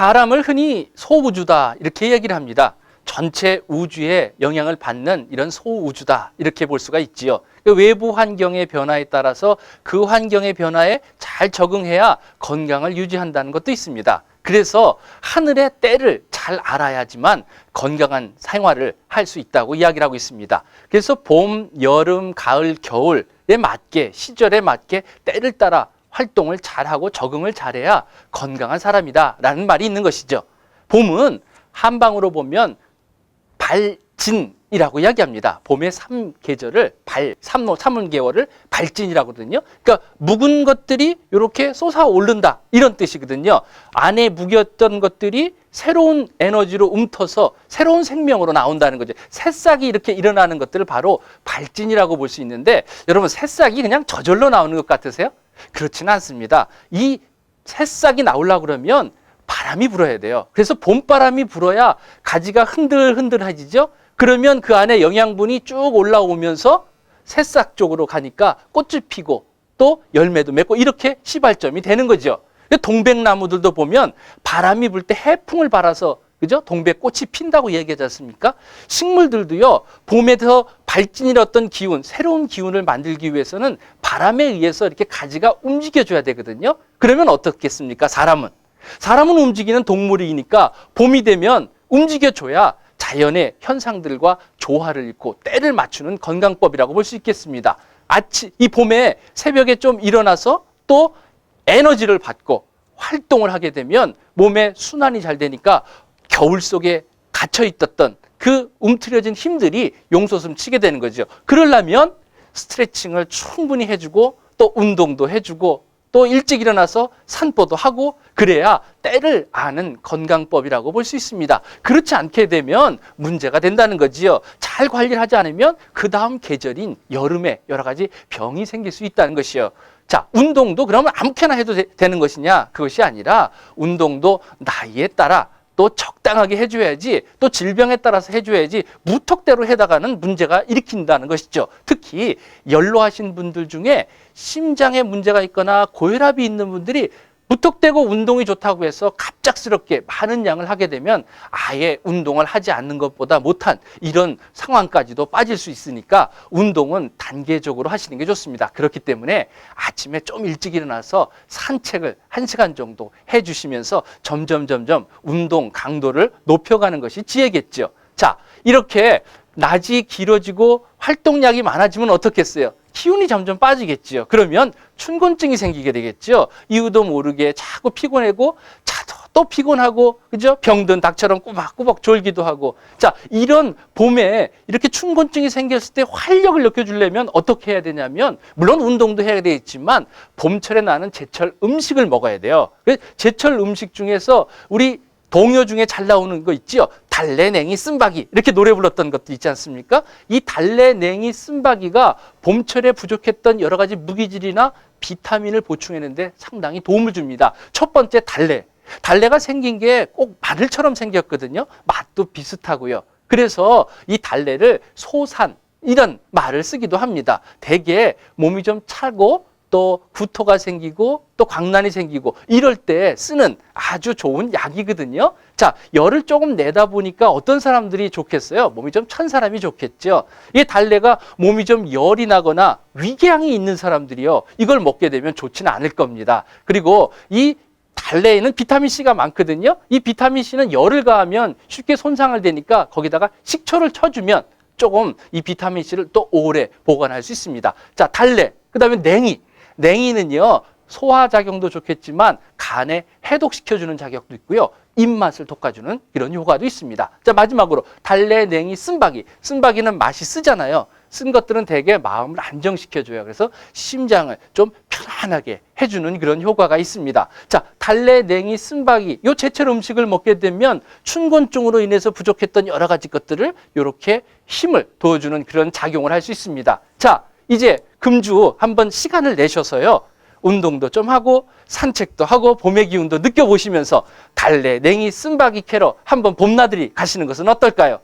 사람을 흔히 소우주다 이렇게 얘기를 합니다. 전체 우주에 영향을 받는 이런 소우주다 이렇게 볼 수가 있지요. 그 외부 환경의 변화에 따라서 그 환경의 변화에 잘 적응해야 건강을 유지한다는 것도 있습니다. 그래서 하늘의 때를 잘 알아야지만 건강한 생활을 할 수 있다고 이야기를 하고 있습니다. 그래서 봄, 여름, 가을, 겨울에 맞게 시절에 맞게 때를 따라 활동을 잘하고 적응을 잘해야 건강한 사람이다 라는 말이 있는 것이죠. 봄은 한방으로 보면 발진이라고 이야기합니다. 봄의 삼 계절을 발, 삼 3월 개월을 발진이라고 하거든요. 그러니까 묵은 것들이 이렇게 솟아오른다. 이런 뜻이거든요. 안에 묵였던 것들이 새로운 에너지로 움터서 새로운 생명으로 나온다는 거죠. 새싹이 이렇게 일어나는 것들을 바로 발진이라고 볼 수 있는데 여러분 새싹이 그냥 저절로 나오는 것 같으세요? 그렇지는 않습니다. 이 새싹이 나오려고 그러면 바람이 불어야 돼요. 그래서 봄바람이 불어야 가지가 흔들흔들해지죠. 그러면 그 안에 영양분이 쭉 올라오면서 새싹 쪽으로 가니까 꽃이 피고 또 열매도 맺고 이렇게 시발점이 되는 거죠. 동백나무들도 보면 바람이 불 때 해풍을 발아서 그죠? 동백꽃이 핀다고 얘기하지 않습니까? 식물들도요, 봄에서 발진이 어떤 기운, 새로운 기운을 만들기 위해서는 바람에 의해서 이렇게 가지가 움직여줘야 되거든요. 그러면 어떻겠습니까? 사람은. 사람은 움직이는 동물이니까 봄이 되면 움직여줘야 자연의 현상들과 조화를 잃고 때를 맞추는 건강법이라고 볼 수 있겠습니다. 아침, 이 봄에 새벽에 좀 일어나서 또 에너지를 받고 활동을 하게 되면 몸의 순환이 잘 되니까 겨울 속에 갇혀 있었던 그 움츠려진 힘들이 용솟음 치게 되는 거죠. 그러려면 스트레칭을 충분히 해주고 또 운동도 해주고 또 일찍 일어나서 산보도 하고 그래야 때를 아는 건강법이라고 볼 수 있습니다. 그렇지 않게 되면 문제가 된다는 거지요. 잘 관리를 하지 않으면 그 다음 계절인 여름에 여러 가지 병이 생길 수 있다는 것이요. 자, 운동도 그러면 아무렇게나 해도 되, 되는 것이냐? 그것이 아니라 운동도 나이에 따라 또 적당하게 해줘야지 또 질병에 따라서 해줘야지 무턱대로 해다가는 문제가 일으킨다는 것이죠. 특히 연로하신 분들 중에 심장에 문제가 있거나 고혈압이 있는 분들이 무턱대고 운동이 좋다고 해서 갑작스럽게 많은 양을 하게 되면 아예 운동을 하지 않는 것보다 못한 이런 상황까지도 빠질 수 있으니까 운동은 단계적으로 하시는 게 좋습니다. 그렇기 때문에 아침에 좀 일찍 일어나서 산책을 한 시간 정도 해 주시면서 점점 점점 운동 강도를 높여가는 것이 지혜겠죠. 자, 이렇게 낮이 길어지고 활동량이 많아지면 어떻겠어요? 기운이 점점 빠지겠지요. 그러면 춘곤증이 생기게 되겠죠. 이유도 모르게 자꾸 피곤하고 자도 또 피곤하고 그죠? 병든 닭처럼 꾸벅꾸벅 졸기도 하고 자 이런 봄에 이렇게 춘곤증이 생겼을 때 활력을 느껴주려면 어떻게 해야 되냐면 물론 운동도 해야 되겠지만 봄철에 나는 제철 음식을 먹어야 돼요. 그래서 제철 음식 중에서 우리 동요 중에 잘 나오는 거 있지요. 달래, 냉이, 쓴바기 이렇게 노래 불렀던 것도 있지 않습니까? 이 달래, 냉이, 쓴바기가 봄철에 부족했던 여러 가지 무기질이나 비타민을 보충하는데 상당히 도움을 줍니다. 첫 번째 달래. 달래가 생긴 게 꼭 마늘처럼 생겼거든요. 맛도 비슷하고요. 그래서 이 달래를 소산 이런 말을 쓰기도 합니다. 대개 몸이 좀 차고 또 구토가 생기고 또 광난이 생기고 이럴 때 쓰는 아주 좋은 약이거든요. 자, 열을 조금 내다 보니까 어떤 사람들이 좋겠어요? 몸이 좀찬 사람이 좋겠죠. 이 달래가 몸이 좀 열이 나거나 위궤양이 있는 사람들이요. 이걸 먹게 되면 좋지는 않을 겁니다. 그리고 이 달래에는 비타민 C가 많거든요. 이 비타민 C는 열을 가하면 쉽게 손상을 되니까 거기다가 식초를 쳐주면 조금 이 비타민 C를 또 오래 보관할 수 있습니다. 자, 달래. 그 다음에 냉이. 냉이는요, 소화 작용도 좋겠지만 간에 해독시켜 주는 작용도 있고요. 입맛을 돋궈주는 이런 효과도 있습니다. 자, 마지막으로 달래, 냉이, 쓴바기. 쓴바기는 맛이 쓰잖아요. 쓴 것들은 대개 마음을 안정시켜줘요. 그래서 심장을 좀 편안하게 해주는 그런 효과가 있습니다. 자, 달래, 냉이, 쓴바기, 요 제철 음식을 먹게 되면 춘곤증으로 인해서 부족했던 여러 가지 것들을 이렇게 힘을 도와주는 그런 작용을 할 수 있습니다. 자, 이제 금주 한번 시간을 내셔서요. 운동도 좀 하고 산책도 하고 봄의 기운도 느껴보시면서 달래, 냉이, 쓴바기 캐러 한번 봄나들이 가시는 것은 어떨까요?